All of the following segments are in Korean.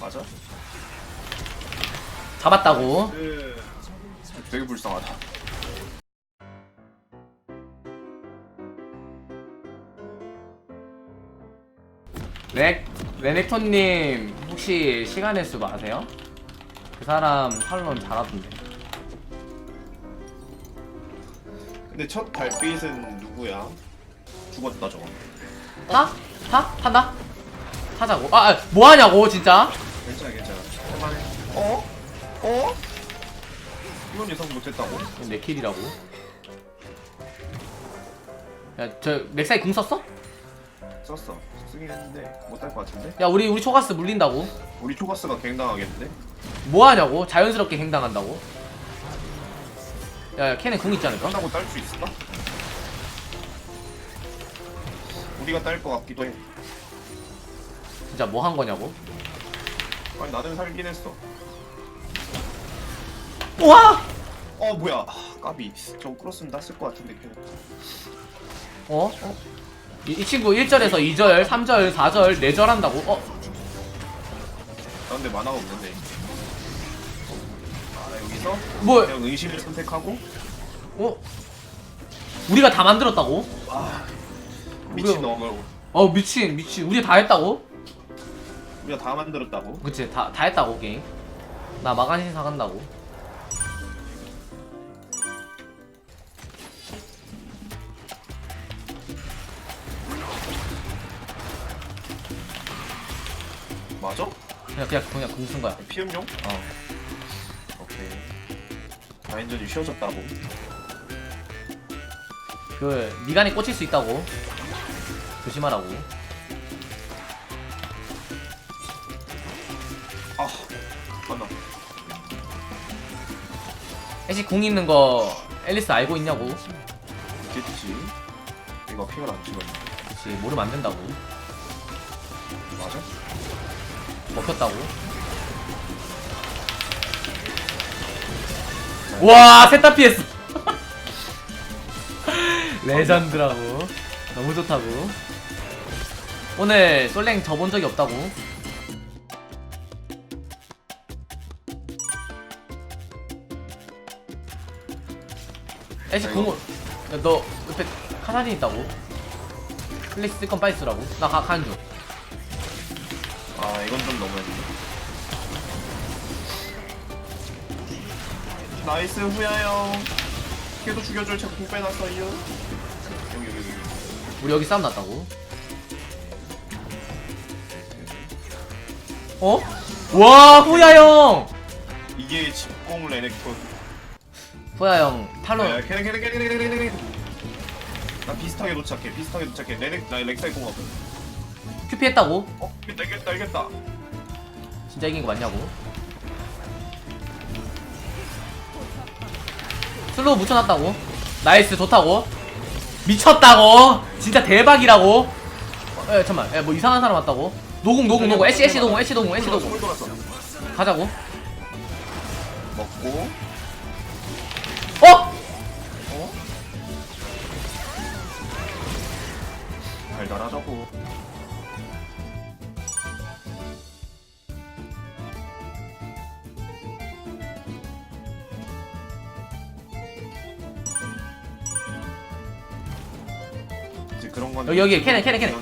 맞아? 잡았다고 그 되게 불쌍하다. 렉 레넥톤님 혹시 시간의 수 아세요? 그 사람 탈론 잘하던데 근데 첫 달빛은 누구야? 죽었다 저거. 타? 타? 탄다? 타자고 아, 아 뭐하냐고 진짜 괜찮아 괜찮아. 할만해. 어? 어? 이건 예상 못했다고? 내 킬이라고 야저 렉사이 궁 썼어? 썼어. 쓰긴 했는데 못할 것 같은데? 야 우리 우리 초가스 물린다고 우리 초가스가 갱당하겠는데? 뭐하냐고 자연스럽게 행당한다고 야, 야 걔네 궁 있지 않을까? 한다고 딸 수 있을까? 우리가 딸 것 같기도 해. 진짜 뭐 한 거냐고 아니 나는 살긴 했어. 우와! 어 뭐야? 아, 까비. 저거 끌었으면 땄을 것 같은데 그냥. 어? 이, 이 친구 1절에서 2절, 3절, 4절, 4절 한다고? 어? 아, 근데 만화가 없는데. 아 여기서 뭐? 그냥 의심을 선택하고 어? 우리가 다 만들었다고? 아 미친 우리가- 놈을 어 미친 미친 우리 다 했다고? 우리가 다 만들었다고? 그치 다, 다 했다고 게임 나 마간신 사간다고 맞아? 그냥 그냥 그냥 궁 쓴 거야 피음용? 어 오케이. 라인전이 쉬워졌다고. 그 미간에 꽂힐 수 있다고 조심하라고 애쉬 궁 있는 거 앨리스 알고 있냐고. 있겠지. 이거 핑을 안 찍었네. 그치 모르면 안 된다고. 맞아? 먹혔다고. 와 셋 다 피했어. 레전드라고. 너무 좋다고. 오늘 솔랭 져본 적이 없다고 애쉬 궁을 야, 너 옆에 카사딘 있다고 플레이스 쓸 건 빨리 쓰라고 나 가, 가는 중 아 이건 좀 너무했네. 나이스 후야요. 걔도 죽여줄 제가 공 빼놨어요. 여기 여기 여기. 우리 여기 싸움 났다고? 어? 와 후야 형! 이게 집공 레넥톤. 후야 형 야, 탈론 걔네 걔네 걔네 걔네 걔네 걔네. 나 비슷하게 도착해. 비슷하게 도착해. 레넥 나 렉사이 공업. 큐피 했다고? 어? 이겼다 이겼다 이겼다. 진짜 이긴 거 맞냐고? 슬로우 묻혀놨다고? 나이스 좋다고? 미쳤다고? 진짜 대박이라고? 에 잠만 에뭐 이상한 사람 왔다고? 노공 노공 노공 애쉬 애쉬 노공 애쉬 노공 애쉬 노공 물 돌았어. 가자고 먹고. 달달하자고. 이제 그런 건 여기, 여기, 캐네, 캐네, 캐네.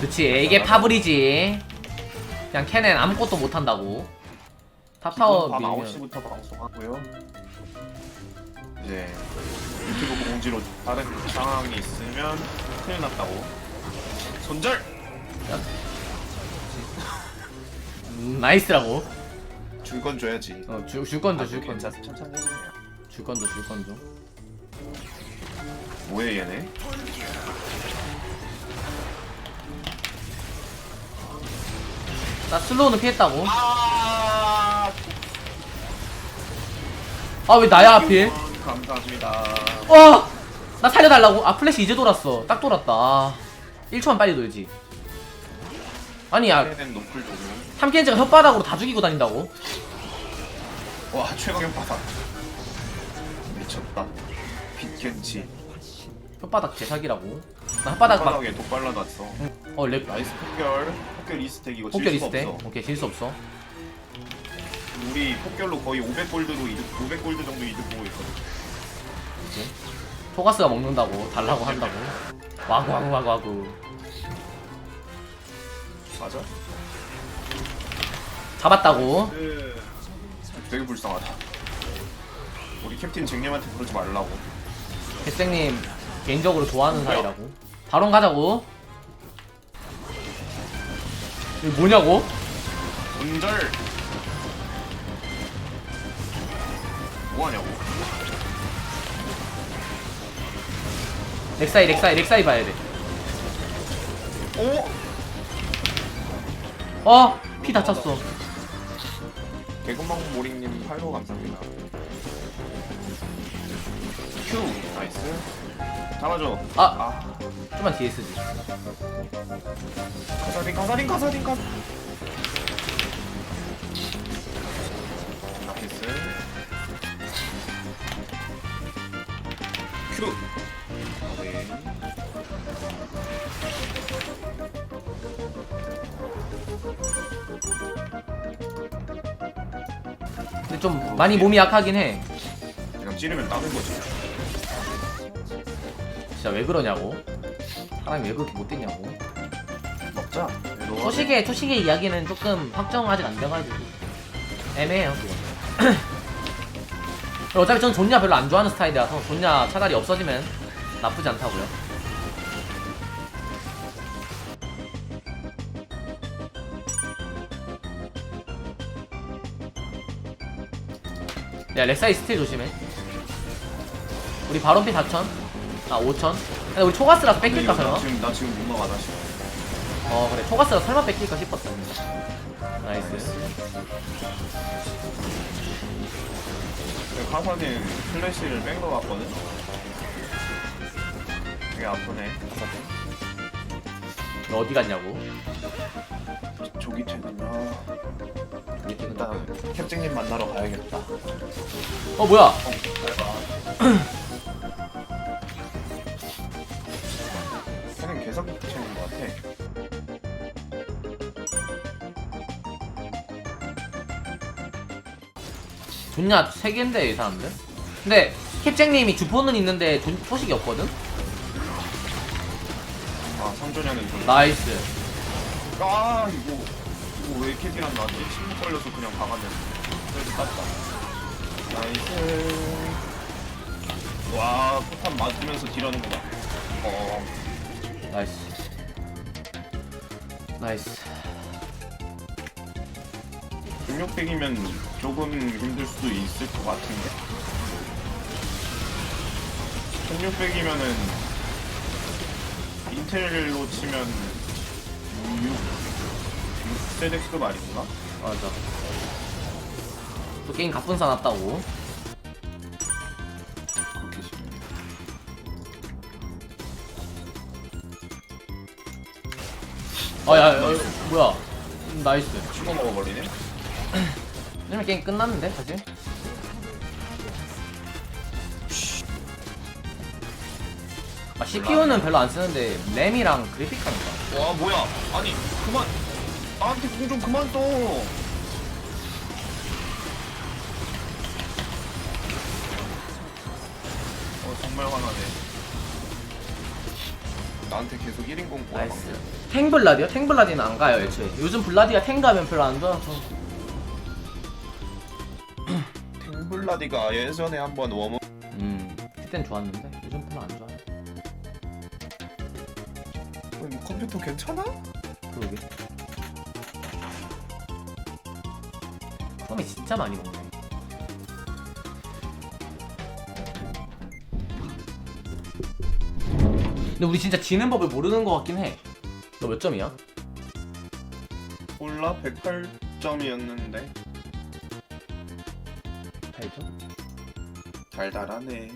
그치 이게 파브리지 그냥 캐넨 아무것도 못한다고 탑타워 밤 밀면 9시부터 방송하고요. 이제 유튜브 공지로 다른 상황이 있으면 큰일 났다고. 손절! 음, 나이스라고 줄 건 줘야지. 어, 줄, 줄 건져 아, 줄 괜찮- 천천히 해주세요. 줄 건져 뭐해 얘네? 나 슬로우는 피했다고 아, 아왜 나야 하필 감사합니다. 어! 나 살려달라고? 아 플래시 이제 돌았어 딱 돌았다 아, 1초만 빨리 돌지 아니 야 노플 조금. 탐켄즈가 혓바닥으로 다 죽이고 다닌다고? 와 최강의 바닥. 미쳤다. 빛견치. 혓바닥 개사기라고 나 혓바닥 막 바닥에 독 발라놨어 어, 랩 나이스 폭결 폭결 이스택 이거 질 폭결 수가 있을 때 없어 오케이 질 수 없어 우리 폭결로 거의 500골드로 이득 500골드 정도 이득 보고 있거든 토가스가 먹는다고 달라고 한다고? 와구 와구 와구 와구. 맞아? 잡았다고. 되게 불쌍하다. 우리 캡틴 쟁님한테 그러지 말라고. 개땡님 개인적으로 좋아하는 사이라고. 바론 가자고. 이거 뭐냐고? 운절 뭐하냐고? 렉사이 렉사이 렉사이 봐야 돼. 오? 어? 피 다쳤어. 개구멍 모링님 팔로우 감사합니다. 큐 나이스. 잡아줘. 아. 아. 좀만 뒤에 쓰지. 가사딘 가사딘 가사딘 가 나이스 근데 좀 많이 몸이 약하긴 해. 그냥 찌르면 따는 거지. 진짜 왜 그러냐고. 사람이 왜 그렇게 못됐냐고. 먹자. 초식의 초식의 이야기는 조금 확정 아직 안 돼가지고. 애매해요 그거. 어차피 전 존냐 별로 안 좋아하는 스타일이라서 존냐 차라리 없어지면 나쁘지 않다고요? 야 렉사이 스틸 조심해. 우리 바론피 4천 아 5천. 근데 우리 초가스라서 뺏길까 설마? 나 지금 나 지금 못 나가다 싶어 어 그래. 초가스가 설마 뺏길까 싶었다 나이스. 카사딘 플래시를 뺀 거 같거든 되게 아프네. 너 어디 갔냐고? 조기 퇴근이야 저기 퇴근 일단 캡증님 만나러 가야겠다. 어 뭐야? 어, 잘 봐. 걔는 계속 채우는 것 같아. 존냐 세 개인데 이 사람들? 근데 캡쟁님이 주포는 있는데 존, 소식이 없거든 아, 삼조냐는 좀. 나이스 아, 이거. 이거 왜 캡이랑 나한테 침묵 걸려서 그냥 박았냐. 그래도 땄다. 나이스. 와, 포탄 맞으면서 딜하는구나. 어, 나이스 나이스 1600이면 조금 힘들 수도 있을 것 같은데. 1600이면은 인텔로 치면 6, 6세대급 아닌가? 맞아 또 게임 갑분싸 났다고 그렇게 치면. 아야 뭐야 음, 나이스 죽어 먹어버리네? 이러면 게임 끝났는데 사실 아 CPU는 별로 안 쓰는데 램이랑 그래픽 카드가 와, 뭐야. 아니, 그만. 나한테 공 좀 그만 써. 어, 정말 화나네. 나한테 계속 1인공 보라 나이스 탱블라디요? 탱블라디는 안 가요 애초에 요즘 블라디가 탱 가면 별로 안 좋아서 탱블라디가 예전에 한번 웜업 음 그땐 좋았는데 요즘 별로 안 컴퓨터 괜찮아? 그러게 컴이 진짜 많이 먹네 근데 우리 진짜 지는 법을 모르는 것 같긴 해 너 몇 점이야? 몰라 108점이었는데 8점? 달달하네